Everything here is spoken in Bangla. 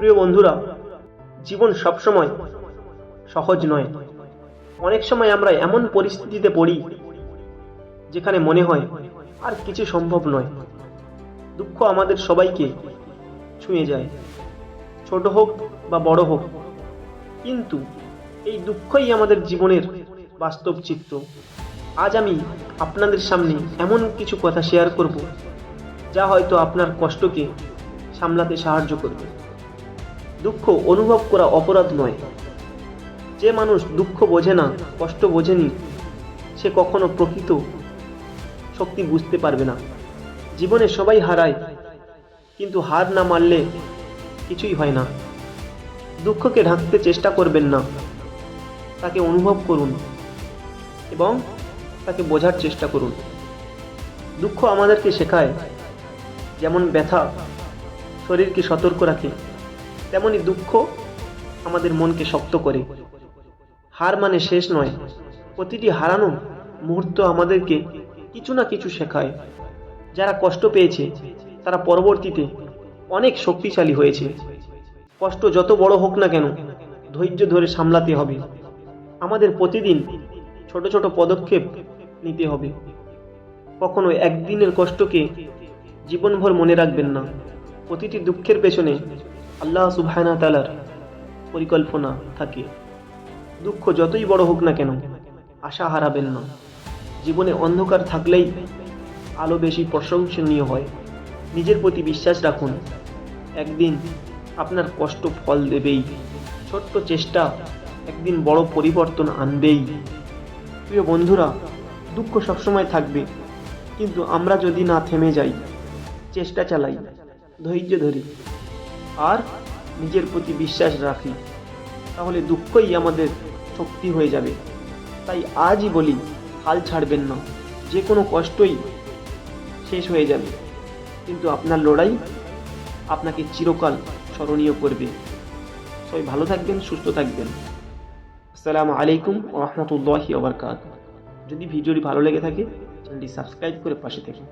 প্রিয় বন্ধুরা, জীবন সবসময় সহজ নয়। অনেক সময় আমরা এমন পরিস্থিতিতে পড়ি যেখানে মনে হয় আর কিছু সম্ভব নয়। দুঃখ আমাদের সবাইকে ছুঁয়ে যায়, ছোট হোক বা বড় হোক। কিন্তু এই দুঃখই আমাদের জীবনের বাস্তব চিত্র। আজ আমি আপনাদের সামনে এমন কিছু কথা শেয়ার করব, যা হয়তো আপনার কষ্টকে সামলাতে সাহায্য করবে। দুঃখ অনুভব করা অপরাধ নয়। যে মানুষ দুঃখ বোঝে না, কষ্ট বোঝেনি, সে কখনো প্রকৃত শক্তি বুঝতে পারবে না। জীবনে সবাই হারায়, কিন্তু হার না মারলে কিছুই হয় না। দুঃখকে ঢাকতে চেষ্টা করবেন না। তাকে অনুভব করুন এবং তাকে বোঝার চেষ্টা করুন। দুঃখ আমাদেরকে শেখায় যেমন ব্যথা শরীরকে সতর্ক রাখে। তেমনি দুঃখ আমাদের মনকে শক্ত করে। হার মানে শেষ নয়, প্রতিটি হারানো মুহূর্ত আমাদেরকে কিছু না কিছু শেখায়। যারা কষ্ট পেয়েছে, তারা পরবর্তীতে অনেক শক্তিশালী হয়েছে। কষ্ট যত বড় হোক না কেন, ধৈর্য ধরে সামলাতে হবে। আমাদের প্রতিদিন ছোট ছোট পদক্ষেপ নিতে হবে। কখনো একদিনের কষ্টকে জীবনভর মনে রাখবেন না। প্রতিটি দুঃখের পেছনে আল্লাহ সুবহানা তালার পরিকল্পনা থাকে। দুঃখ যতই বড় হোক না কেন, আশা হারাবেন না। জীবনে অন্ধকার থাকলেই আলো বেশি প্রশংসনীয় হয়। নিজের প্রতি বিশ্বাস রাখুন, একদিন আপনার কষ্ট ফল দেবেই। ছোট্ট চেষ্টা একদিন বড় পরিবর্তন আনবেই। প্রিয় বন্ধুরা, দুঃখ সবসময় থাকবে, কিন্তু আমরা যদি না থেমে যাই, চেষ্টা চালাই, ধৈর্য ধরি। আর নিজের প্রতি বিশ্বাস রাখি, তাহলে দুঃখই আমাদের শক্তি হয়ে যাবে। তাই আজই বলি, হাল ছাড়বেন না। যে কোনো কষ্টই শেষ হয়ে যাবে। কিন্তু আপনার লড়াই আপনাকে চিরকাল স্মরণীয় করবে। সবাই ভালো থাকবেন, সুস্থ থাকবেন। আসসালামু আলাইকুম রহমতুল্লাহি ওবরকাত। যদি ভিডিওটি ভালো লেগে থাকে, চ্যানেলটি সাবস্ক্রাইব করে পাশে থাকুন।